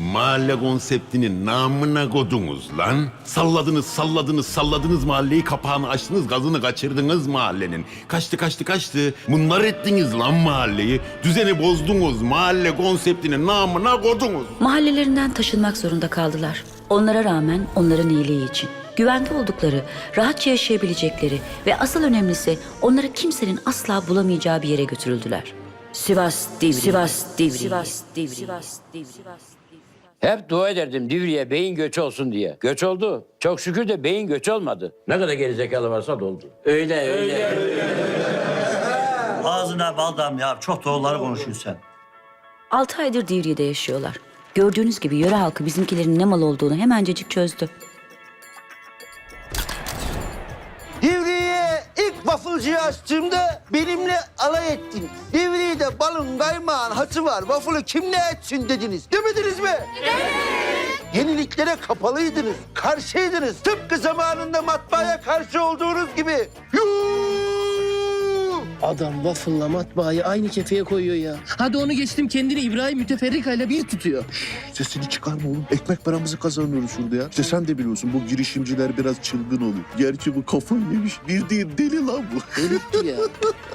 Mahalle konseptinin namına kodunuz lan. Salladınız, salladınız, salladınız mahalleyi, kapağını açtınız, gazını kaçırdınız mahallenin. Kaçtı, kaçtı, kaçtı. Bunlar ettiniz lan mahalleyi. Düzeni bozdunuz, mahalle konseptinin namına kodunuz. Mahallelerinden taşınmak zorunda kaldılar. Onlara rağmen onların iyiliği için. Güvende oldukları, rahatça yaşayabilecekleri ve asıl önemlisi onları kimsenin asla bulamayacağı bir yere götürüldüler. Sivas Divri. Sivas Divri. Sivas Divri. Sivas Divri. Hep dua ederdim Divri'ye beyin göçü olsun diye. Göç oldu. Çok şükür de beyin göçü olmadı. Ne kadar gerizekalı varsa doldu. Öyle öyle. Ağzına baldam ya. Çok doğruları konuşuyorsun sen. Altı aydır Divri'de yaşıyorlar. Gördüğünüz gibi yöre halkı bizimkilerin ne mal olduğunu hemencecik çözdü. Wafflecıyı açtığımda benimle alay ettiniz. Divriğde balın kaymağın hatı var. Waffle'ı kim ne etsin dediniz. Demediniz mi? Yeniliklere kapalıydınız. Karşıydınız. Tıpkı zamanında matbaaya karşı olduğunuz gibi. Yuuu! Adam waffle'la matbaayı aynı kefeye koyuyor ya. Hadi onu geçtim kendini İbrahim Müteferrika ile bir tutuyor. Sesini çıkarma oğlum. Ekmek paramızı kazanıyoruz şurada ya. İşte sen de biliyorsun bu girişimciler biraz çılgın oluyor. Gerçi bu kafayı yemiş. Bildiğin deli lan bu. Delirtti ya.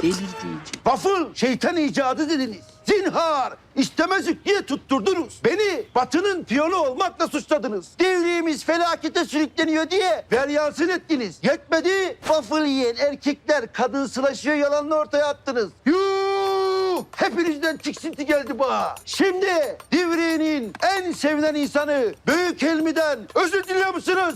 Delirtti. Waffle şeytan icadı dediniz. Zinhar istemezlik diye tutturdunuz. Beni batının piyonu olmakla suçladınız. Devriğimiz felakete sürükleniyor diye veryansın ettiniz. Yetmedi waffle yiyen erkekler kadınsılaşıyor yalanını ortaya attınız. Yuh! Hepinizden tiksinti geldi bana. Şimdi Divriğinin en sevilen insanı Büyük Helmi'den özür diliyor musunuz?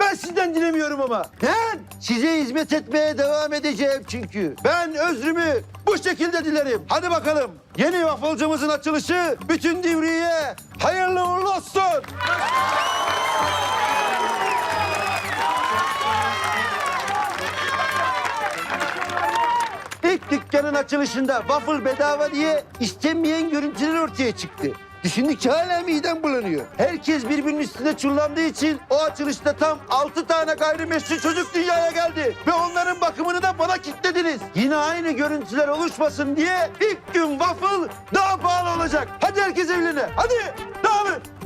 Ben sizden dilemiyorum ama. Ben size hizmet etmeye devam edeceğim çünkü. Ben özrümü bu şekilde dilerim. Hadi bakalım. Yeni wafflecımızın açılışı bütün divriye hayırlı uğurlu olsun. Dükkanın açılışında waffle bedava diye istenmeyen görüntüler ortaya çıktı. Düşündük ki hala midem bulanıyor. Herkes birbirinin üstüne çullandığı için o açılışta tam altı tane gayrimeşru çocuk dünyaya geldi. Ve onların bakımını da bana kilitlediniz. Yine aynı görüntüler oluşmasın diye ilk gün waffle daha pahalı olacak. Hadi herkes evlerine. Hadi dağılın.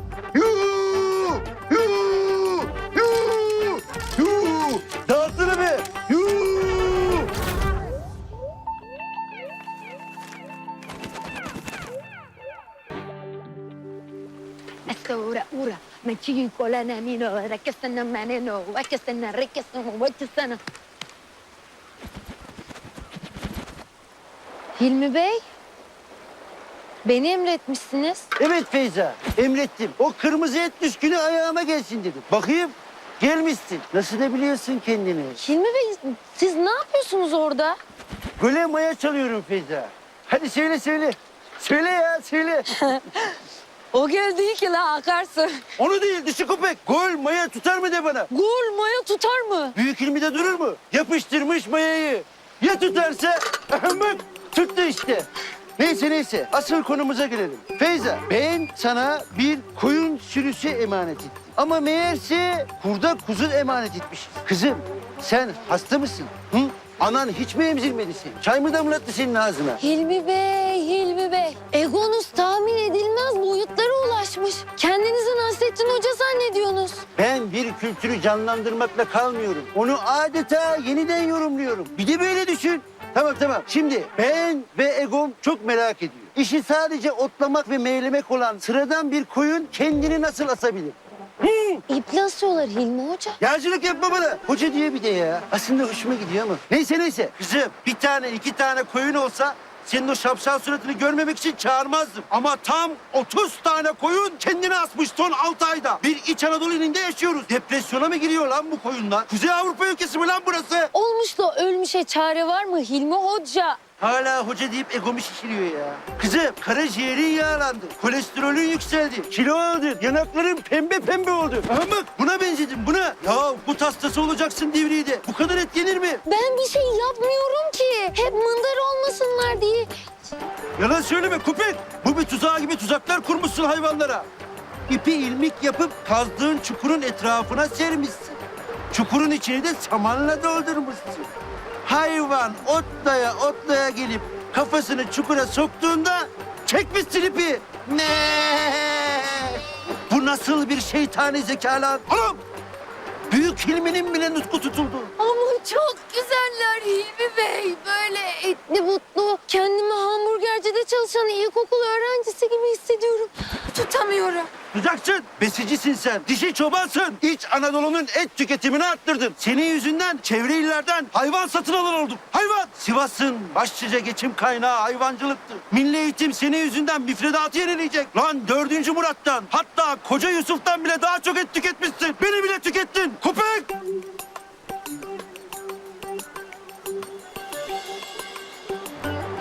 Ura, me chico la nanino, era que sana maneno, va que sana rique, va que sana. Hilmi Bey, beni emretmişsiniz. Evet Feyza, emrettim. O kırmızı et düşkünü ayağıma gelsin dedim. Bakayım, gelmişsin. Nasıl da biliyorsun kendini? Hilmi Bey, siz ne yapıyorsunuz orada? Göle maya çalıyorum Feyza. Hadi söyle söyle. Söyle ya söyle. O göl değil ki la akarsu. Onu değil dişi köpek. Gol maya tutar mı de bana. Gol maya tutar mı? Büyük ilmide durur mu? Yapıştırmış mayayı. Ya tutarsa? Bak tuttu işte. Neyse neyse asıl konumuza gelelim. Feyza ben sana bir koyun sürüsü emanet ettim. Ama meğerse kurda kuzu emanet etmiş. Kızım sen hasta mısın? Hı? Anan hiç mi emzirmedi seni? Çay mı damlattı senin ağzına? Hilmi Bey, Hilmi Bey. Egonuz tahmin edilmez boyutlara ulaşmış. Kendinizi Nasrettin Hoca zannediyorsunuz. Ben bir kültürü canlandırmakla kalmıyorum. Onu adeta yeniden yorumluyorum. Bir de böyle düşün. Tamam tamam. Şimdi ben ve Egom çok merak ediyor. İşi sadece otlamak ve meylemek olan sıradan bir koyun kendini nasıl asabilir? İple asıyorlar Hilmi Hoca. Yağcılık yapma bana. Hoca diye bir de ya. Aslında hoşuma gidiyor ama. Neyse neyse. Kızım bir tane iki tane koyun olsa senin o şapşal suratını görmemek için çağırmazdım. Ama tam 30 tane koyun kendini asmış son 6 ayda. Bir İç Anadolu ilinde yaşıyoruz. Depresyona mı giriyor lan bu koyunlar? Kuzey Avrupa ülkesi mi lan burası? Olmuş da ölmüşe çare var mı Hilmi Hoca? Hala hoca deyip egomu şişiriyor ya. Kızım karaciğerin yağlandı. Kolesterolün yükseldi. Kilo aldın. Yanakların pembe pembe oldu. Aha bak buna benzedin buna. Ya bu hastası olacaksın Divriği'de. Bu kadar et yenir mi? Ben bir şey yapmıyorum ki. Hep mındar olmasınlar diye. Yalan söyleme köpek. Bu bir tuzağı gibi tuzaklar kurmuşsun hayvanlara. İpi ilmik yapıp kazdığın çukurun etrafına sermişsin. Çukurun içini de samanla doldurmuşsun. Hayvan otlaya otlaya gelip kafasını çukura soktuğunda çekmişsin ipi. Ne? nasıl bir şeytani zeka lan? Oğlum! Büyük Hilmi'nin bile nutku tutuldu. Ama çok güzeller Hilmi Bey. Böyle etli butlu. Kendimi hamburgercide çalışan ilkokul öğrencisi gibi hissediyorum. Tutamıyorum. Tutacaksın. Besicisin sen. Dişi çobansın. İç Anadolu'nun et tüketimini arttırdın. Senin yüzünden çevre illerden hayvan satın alır olduk. Hayvan. Sivas'ın başlıca geçim kaynağı hayvancılıktı. Milli eğitim senin yüzünden müfredatı yenileyecek. Lan dördüncü Murat'tan hatta koca Yusuf'tan bile daha çok et tüketmişsin. Beni bile tükettin. Köpek.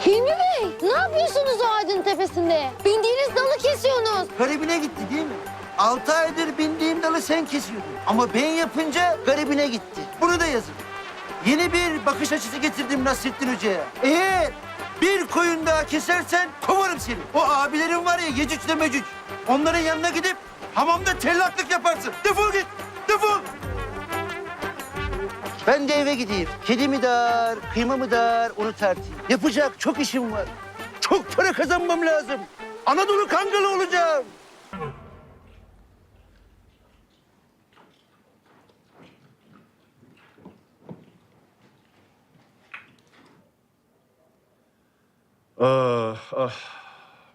Hilmi Bey ne yapıyorsunuz o ağacın tepesinde? Bindiğiniz dalı kesiyorsunuz. Garibine gitti değil mi? Altı aydır bindiğim dalı sen kesiyordun. Ama ben yapınca garibine gitti. Bunu da yazın. Yeni bir bakış açısı getirdim Nasrettin Hoca'ya. Eğer bir koyun daha kesersen kovarım seni. O abilerin var ya Yecüc Mecüc. Onların yanına gidip hamamda tellaklık yaparsın. Defol git, defol. Ben de eve gideyim. Kedi mi dar, kıyma mı dar onu tartayım. Yapacak çok işim var. Çok para kazanmam lazım. Anadolu kangalı olacağım. Ah ah.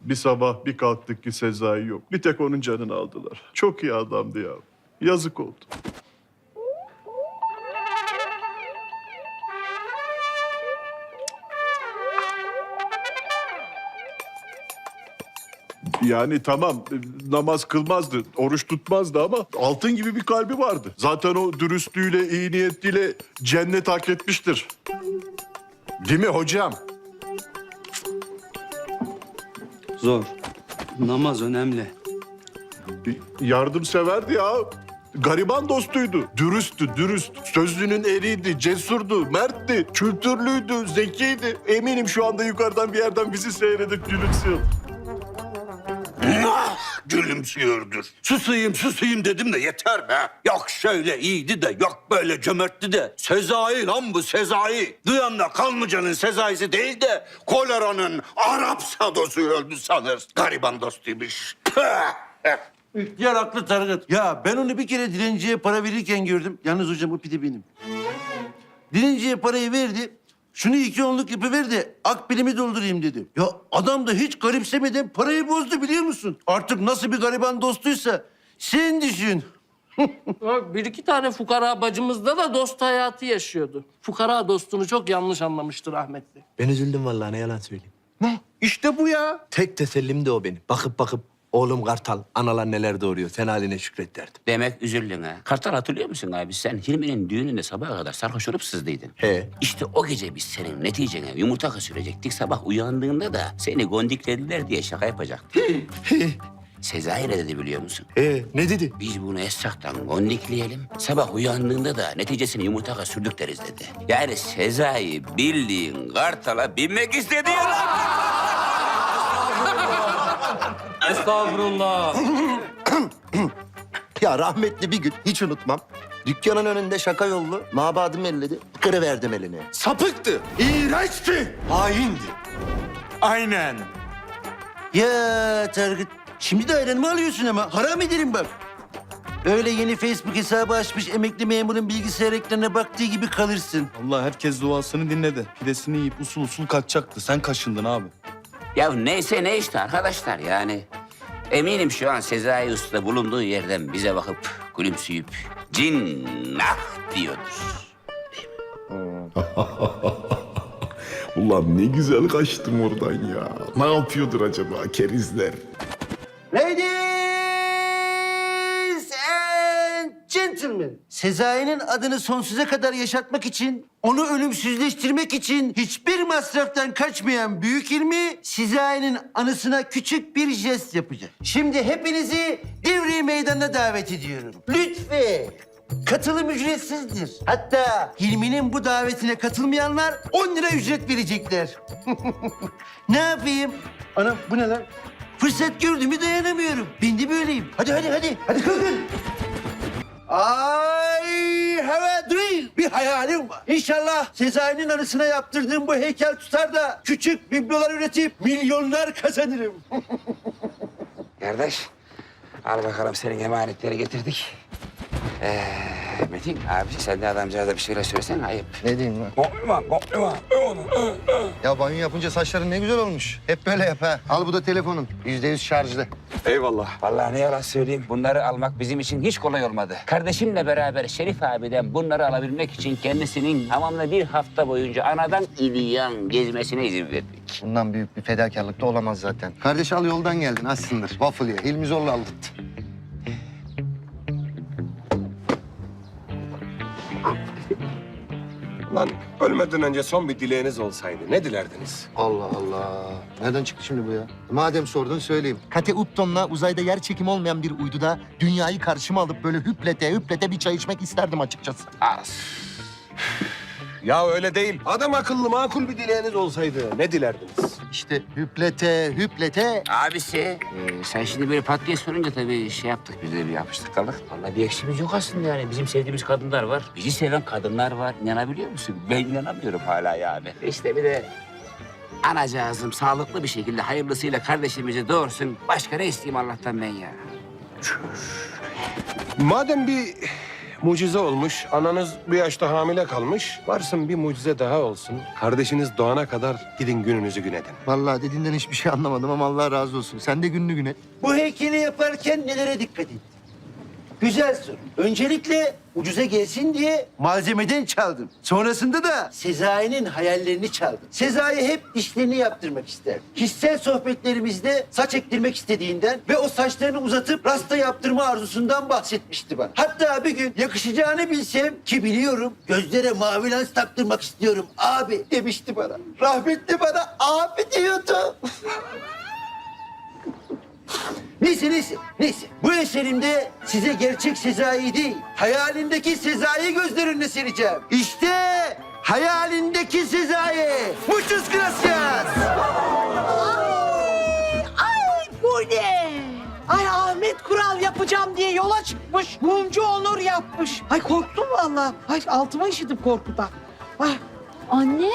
Bir sabah bir kalktık ki Sezai yok. Bir tek onun canını aldılar. Çok iyi adamdı ya. Yazık oldu. Yani tamam e, namaz kılmazdı, oruç tutmazdı ama altın gibi bir kalbi vardı. Zaten o dürüstlüğüyle, iyi niyetiyle cennet hak etmiştir. Değil mi hocam? Zor. Namaz önemli. Yardımseverdi ya. Gariban dostuydu. Dürüsttü, dürüst. Sözlünün eriydi, cesurdu, mertti, kültürlüydü, zekiydi. Eminim şu anda yukarıdan bir yerden bizi seyredip gülümsüyor. Gülümsüyordur. Susayım susayım dedim de yeter be. Yok şöyle iyiydi de yok böyle cömertti de. Sezai lan bu Sezai. Duyanla Kalmıca'nın Sezai'si değil de koleranın Arap sadosu öldü sanır. Gariban dostuymuş. İhtiyar haklı Tarık. Ya ben onu bir kere dilenciye para verirken gördüm. Yalnız hocam o pide benim. Dilenciye parayı verdi. Şunu iki onluk yapıver de akbilimi doldurayım dedi. Ya adam da hiç garipsemeden parayı bozdu biliyor musun? Artık nasıl bir gariban dostuysa sen düşün. Bak, Bir iki tane fukara bacımızda da dost hayatı yaşıyordu. Fukara dostunu çok yanlış anlamıştır rahmetli. Ben üzüldüm vallahi ne yalan söyleyeyim. Ne? İşte bu ya. Tek tesellim de o benim. Bakıp bakıp oğlum Kartal analar neler doğuruyor sen haline şükret derdim. Demek üzüldün ha. Kartal hatırlıyor musun abi? Sen Hilmi'nin düğününde sabaha kadar sarhoş olup sızdıydın. He. İşte o gece biz senin neticene yumurta sürecektik. Sabah uyandığında da seni gondiklediler diye şaka yapacaktık. Sezai ne dedi biliyor musun? He ne dedi? Biz bunu Esra'dan gondikleyelim. Sabah uyandığında da neticesini yumurtaka sürdük deriz dedi. Yani Sezai bildiğin kartala binmek istedi ya lan. Estağfurullah. Ya rahmetli bir gün hiç unutmam. Dükkanın önünde şaka yollu mabadım elledi. Kırıverdim elini. Sapıktı. İğrençti. Haindi. Aynen. Ya Tarık şimdi de ayranımı alıyorsun ama haram ederim bak. Öyle yeni Facebook hesabı açmış emekli memurun bilgisayar ekranına baktığı gibi kalırsın. Allah herkes duasını dinledi. Pidesini yiyip usul usul kaçacaktı. Sen kaşındın abi. Ya neyse ne işte arkadaşlar yani. Eminim şu an Sezai Usta bulunduğu yerden bize bakıp gülümseyip cinnah diyordur. Ulan ne güzel kaçtım oradan ya. Ne yapıyordur acaba kerizler? And gentlemen. Sezai'nin adını sonsuza kadar yaşatmak için, onu ölümsüzleştirmek için hiçbir masraftan kaçmayan Büyük ilmi Sezai'nin anısına küçük bir jest yapacak. Şimdi hepinizi Divri Meydanı'na davet ediyorum. Lütfen. Katılım ücretsizdir. Hatta Hilmi'nin bu davetine katılmayanlar 10 lira ücret verecekler. ne yapayım? Anam bu ne lan? Fırsat gördüğümü dayanamıyorum. Ben de böyleyim. Hadi hadi hadi. Hadi kalkın. I have a dream. Bir hayalim var. İnşallah Sezai'nin anısına yaptırdığım bu heykel tutar da küçük biblolar üretip milyonlar kazanırım. Kardeş Al bakalım senin emanetleri getirdik. Ee, Metin abi sen de adamcağıza bir şeyler söylesene ayıp. Ne diyeyim lan? Korkma, korkma. Ya banyo yapınca saçların ne güzel olmuş. Hep böyle yap ha. Al bu da telefonun. Yüzde yüz şarjlı. Eyvallah. Vallahi ne yalan söyleyeyim. Bunları almak bizim için hiç kolay olmadı. Kardeşimle beraber Şerif abiden bunları alabilmek için kendisinin tamamla bir hafta boyunca anadan İlyan gezmesine izin verdik. Bundan büyük bir fedakarlık da olamaz zaten. Kardeş al yoldan geldin açsındır. Waffle ye. Hilmi zorla aldırttı. Lan ölmeden önce son bir dileğiniz olsaydı ne dilerdiniz? Allah Allah. Nereden çıktı şimdi bu ya? Madem sordun söyleyeyim. Kate Upton'la uzayda yer çekimi olmayan bir uyduda dünyayı karşıma alıp böyle hüplete hüplete bir çay içmek isterdim açıkçası. Az. Ya öyle değil. Adam akıllı makul bir dileğiniz olsaydı ne dilerdiniz? İşte hüplete hüplete. Abisi, e, sen şimdi böyle pat diye sorunca tabii şey yaptık biz de bir yapıştık kaldık. Vallahi bir eksiğimiz yok aslında yani. Bizim sevdiğimiz kadınlar var. Bizi seven kadınlar var. İnanabiliyor musun? Ben inanamıyorum hala yani. İşte bir de anacığızım sağlıklı bir şekilde hayırlısıyla kardeşimizi doğursun. Başka ne isteyeyim Allah'tan ben ya? Madem bir mucize olmuş, ananız bu yaşta hamile kalmış, varsın bir mucize daha olsun. Kardeşiniz doğana kadar gidin gününüzü gün edin. Vallahi dediğinden hiçbir şey anlamadım ama Allah razı olsun. Sen de gününü gün et. Bu heykeli yaparken nelere dikkat ettin? Güzel soru. Öncelikle ucuza gelsin diye malzemeden çaldım. Sonrasında da Sezai'nin hayallerini çaldım. Sezai hep dişlerini yaptırmak ister. Kişisel sohbetlerimizde saç ektirmek istediğinden ve o saçlarını uzatıp rasta yaptırma arzusundan bahsetmişti bana. Hatta bir gün yakışacağını bilsem ki biliyorum gözlere mavi lens taktırmak istiyorum abi demişti bana. Rahmetli bana abi diyordu. Neyse neyse neyse. Bu eserimde size gerçek Sezai değil, hayalindeki Sezai gözler önüne sereceğim. İşte hayalindeki Sezai. Muchas gracias. Ay bu ne? Ay Ahmet Kural yapacağım diye yola çıkmış. Mumcu Onur yapmış. Ay korktum vallahi. Ay altıma işittim korkudan. Ay Anne,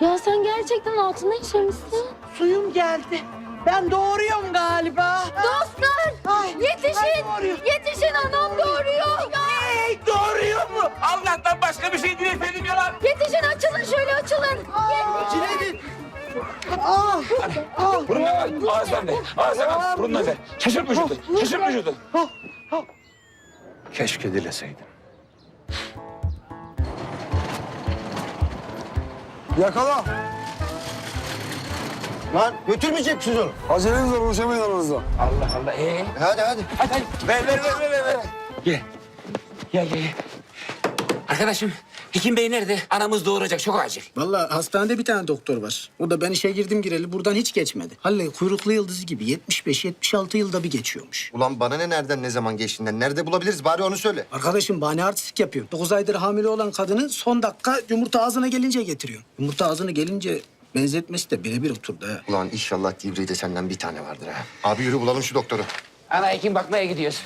ya sen gerçekten altına işemişsin. suyum geldi. Ben doğuruyorum galiba. Dostlar, Ay, yetişin, yetişin anam doğuruyor. Hey, doğuruyor mu? Allah'tan başka bir şey dilemedim ya lan. Yetişin açılın şöyle açılın. Cineydin. Ah, ah. Burundan al, ağızdan de. Ağızdan al, burundan de. Şaşırt vücudu, şaşırt vücudu. Keşke dileseydin. Yakala. Lan götürmeyecek misiniz onu? Aceleniz var, ulaşamayın aranızda. Allah Allah, ee? Hadi hadi. Hadi hadi, ver ver ver ver ver. ver. Gel. Gel gel. gel. Arkadaşım, Hekim Bey nerede? Anamız doğuracak, çok acil. Vallahi hastanede bir tane doktor var. O da ben işe girdim gireli buradan hiç geçmedi. Halle kuyruklu yıldızı gibi 75-76 yılda bir geçiyormuş. Ulan bana ne nereden ne zaman geçtiğinden nerede bulabiliriz bari onu söyle. Arkadaşım bahane artistik yapıyor. 9 aydır hamile olan kadını son dakika yumurta ağzına gelince getiriyor. Yumurta ağzına gelince benzetmesi de birebir oturdu ha. Ulan inşallah Divri'de senden bir tane vardır ha. Abi yürü bulalım şu doktoru. Ana hekim bakmaya gidiyoruz.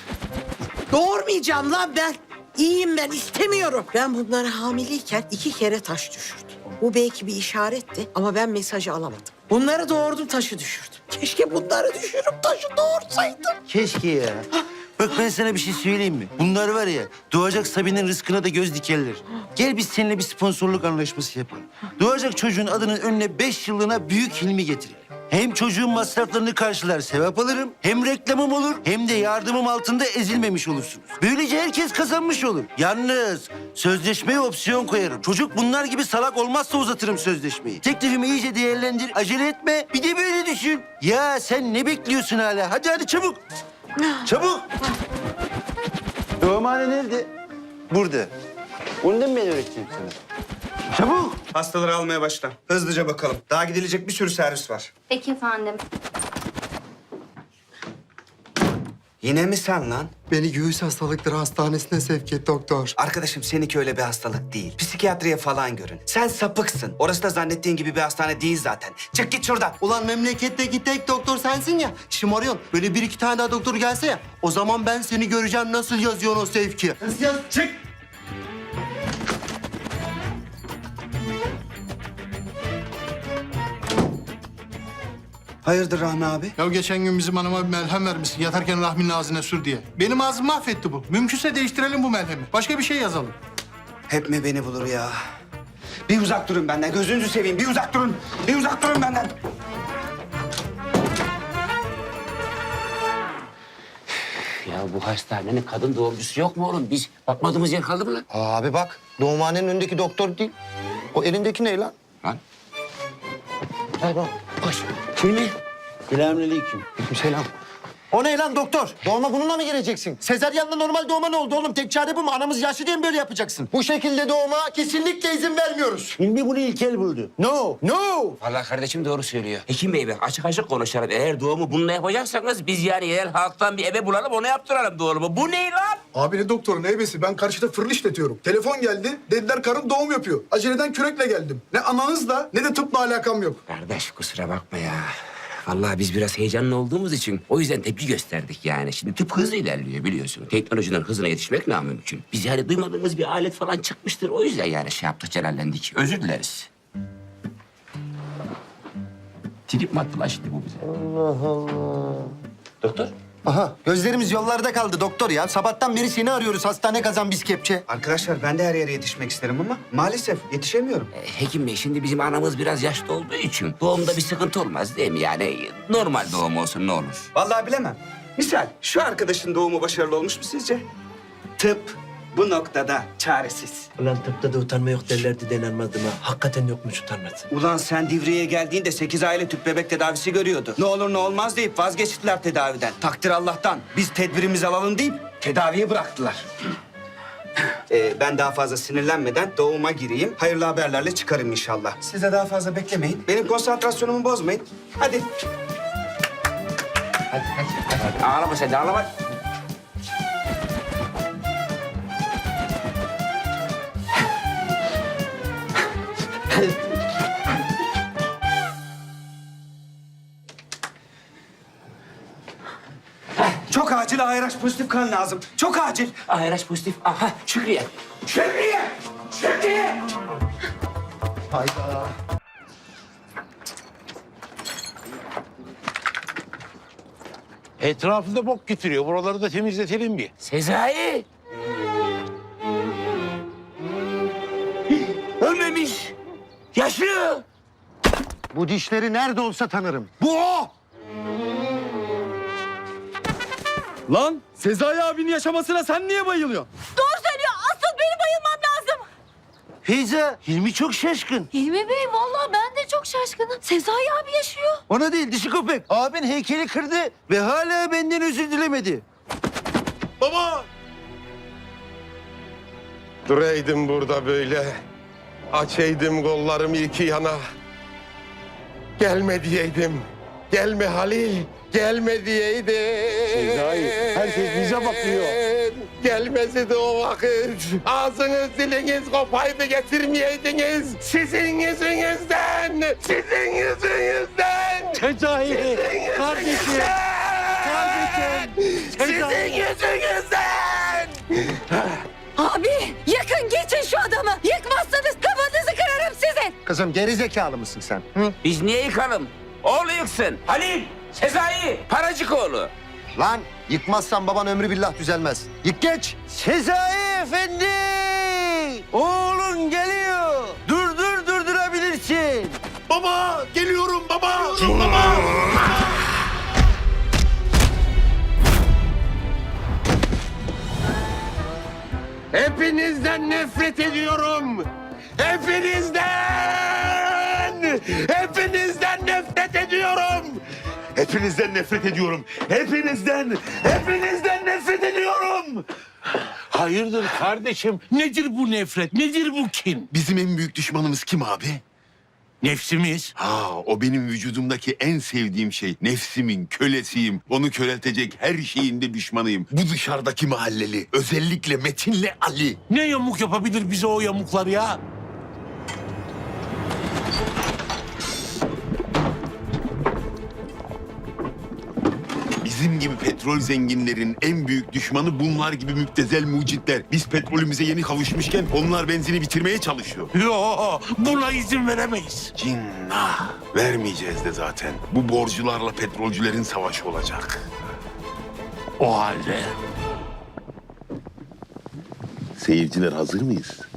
Doğurmayacağım lan ben. İyiyim ben istemiyorum. Ben bunları hamileyken iki kere taş düşürdüm. Bu belki bir işaretti ama ben mesajı alamadım. Bunları doğurdum taşı düşürdüm. Keşke bunları düşürüp taşı doğursaydım. Keşke ya. Bak ben sana bir şey söyleyeyim mi? Bunlar var ya doğacak Sabine'nin rızkına da göz dikerler. Gel biz seninle bir sponsorluk anlaşması yapalım. Doğacak çocuğun adının önüne beş yıllığına büyük Hilmi getirelim. Hem çocuğun masraflarını karşılar sevap alırım. Hem reklamım olur hem de yardımım altında ezilmemiş olursunuz. Böylece herkes kazanmış olur. Yalnız sözleşmeye opsiyon koyarım. Çocuk bunlar gibi salak olmazsa uzatırım sözleşmeyi. Teklifimi iyice değerlendir. Acele etme. Bir de böyle düşün. Ya sen ne bekliyorsun hala? Hadi hadi çabuk. Çabuk. Doğumhane nerede? Burada. Onu da mı ben öğreteceğim sana? Çabuk. Hastaları almaya başla. Hızlıca bakalım. Daha gidilecek bir sürü servis var. Peki efendim. Yine mi sen lan? Beni göğüs hastalıkları hastanesine sevk et doktor. Arkadaşım seninki öyle bir hastalık değil. Psikiyatriye falan görün. Sen sapıksın. Orası da zannettiğin gibi bir hastane değil zaten. Çık git şuradan. Ulan memleketteki tek doktor sensin ya. Şımarıyorsun. Böyle bir iki tane daha doktor gelse ya. O zaman ben seni göreceğim nasıl yazıyorsun o sevki. Nasıl yaz? Çık. Hayırdır Rahmi abi? Ya geçen gün bizim hanıma bir melhem vermişsin yatarken Rahmi'nin ağzına sür diye. Benim ağzımı mahvetti bu. Mümkünse değiştirelim bu melhemi. Başka bir şey yazalım. Hep mi beni bulur ya? Bir uzak durun benden. Gözünüzü seveyim. Bir uzak durun. Bir uzak durun benden. Ya bu hastanenin kadın doğumcusu yok mu oğlum? Biz bakmadığımız yer kaldı mı lan? Abi bak doğumhanenin önündeki doktor değil. O elindeki ne lan? Lan. Hadi bak. Koş. Hilmi. Selamünaleyküm. Selam. O ne lan doktor? Doğuma bununla mı gireceksin? Sezaryenle normal doğuma ne oldu oğlum? Tek çare bu mu? Anamız yaşlı diye mi böyle yapacaksın? Bu şekilde doğuma kesinlikle izin vermiyoruz. Hilmi bunu ilkel buldu. No, no. Vallahi kardeşim doğru söylüyor. Hekim bey bak açık açık konuşalım. Eğer doğumu bununla yapacaksanız biz yani yerel halktan bir ebe bulalım ona yaptıralım doğumu. Bu ne lan? Abi ne doktoru ne ebesi? Ben karşıda fırın işletiyorum. Telefon geldi. Dediler karım doğum yapıyor. Aceleden kürekle geldim. Ne ananızla ne de tıpla alakam yok. Kardeş kusura bakma ya. Vallahi biz biraz heyecanlı olduğumuz için o yüzden tepki gösterdik yani. Şimdi tıp hızlı ilerliyor biliyorsun. Teknolojinin hızına yetişmek namümkün. Biz yani duymadığımız bir alet falan çıkmıştır. O yüzden yani şey yaptık celallendik. Özür dileriz. Trip mi attı lan şimdi bu bize? Allah Allah. Doktor? Aha gözlerimiz yollarda kaldı doktor ya. Sabahtan beri seni arıyoruz hastane kazan biz kepçe. Arkadaşlar ben de her yere yetişmek isterim ama maalesef yetişemiyorum. Ee, Hekim bey şimdi bizim anamız biraz yaşlı olduğu için doğumda bir sıkıntı olmaz değil mi? Yani normal doğum olsun ne olur. Vallahi bilemem. Misal şu arkadaşın doğumu başarılı olmuş mu sizce? Tıp bu noktada çaresiz. Ulan tıpta da utanma yok derlerdi denenmezdim ha. Hakikaten yokmuş utanması. Ulan sen Divriğe geldiğinde 8 aile tüp bebek tedavisi görüyordu. Ne olur ne olmaz deyip vazgeçtiler tedaviden. Takdir Allah'tan. Biz tedbirimizi alalım deyip tedaviyi bıraktılar. Ee, ben daha fazla sinirlenmeden doğuma gireyim. Hayırlı haberlerle çıkarım inşallah. Siz de daha fazla beklemeyin. Benim konsantrasyonumu bozmayın. Hadi. Hadi hadi. hadi. Ağlama sen de ağlama. Çok acil ARH pozitif kan lazım. Çok acil. ARH pozitif. Aha Şükriye. Şükriye. Şükriye. Etrafında bok getiriyor. Buraları da temizletelim bir. Sezai. Yaşıyor. Bu dişleri nerede olsa tanırım. Bu o! Lan Sezai abinin yaşamasına sen niye bayılıyorsun? Doğru söylüyor. Asıl benim bayılmam lazım. Feyza, Hilmi çok şaşkın. Hilmi Bey vallahi ben de çok şaşkınım. Sezai abi yaşıyor. Ona değil dişi köpek. Abin heykeli kırdı ve hala benden özür dilemedi. Baba! Duraydım burada böyle. Açaydım kollarımı iki yana. Gelme diyeydim. Gelme Halil. Gelme diyeydim. Sezai, herkes bize bakıyor. Gelmesi de o vakit. Ağzınız diliniz kopaydı getirmeyeydiniz. Sizin yüzünüzden. Sizin yüzünüzden. Sezai, kardeşim. Kardeşim. Sizin yüzünüzden. Abi yakın geçin şu adamı. Yıkmazsanız sizin. Kızım geri zekalı mısın sen? Hı? Biz niye yıkalım? Oğlu yıksın. Halil. Sezai. Paracık oğlu. Lan yıkmazsan baban ömrü billah düzelmez. Yık geç. Sezai Efendi! Oğlun geliyor. Durdur durdurabilirsin. Baba geliyorum baba. Baba. Hepinizden nefret ediyorum. Hepinizden! Hepinizden nefret ediyorum. Hepinizden nefret ediyorum. Hepinizden, hepinizden nefret ediyorum. Hayırdır kardeşim? Nedir bu nefret? Nedir bu kin? Bizim en büyük düşmanımız kim abi? Nefsimiz. Ha, o benim vücudumdaki en sevdiğim şey. Nefsimin kölesiyim. Onu köreltecek her şeyin de düşmanıyım. Bu dışarıdaki mahalleli. Özellikle Metin'le Ali. Ne yamuk yapabilir bize o yamuklar ya? Gibi pet petrol zenginlerin en büyük düşmanı bunlar gibi müptezel mucitler. Biz petrolümüze yeni kavuşmuşken onlar benzini bitirmeye çalışıyor. Yo, buna izin veremeyiz. Cinnah. Vermeyeceğiz de zaten. Bu borcularla petrolcülerin savaşı olacak. O halde Seyirciler hazır mıyız?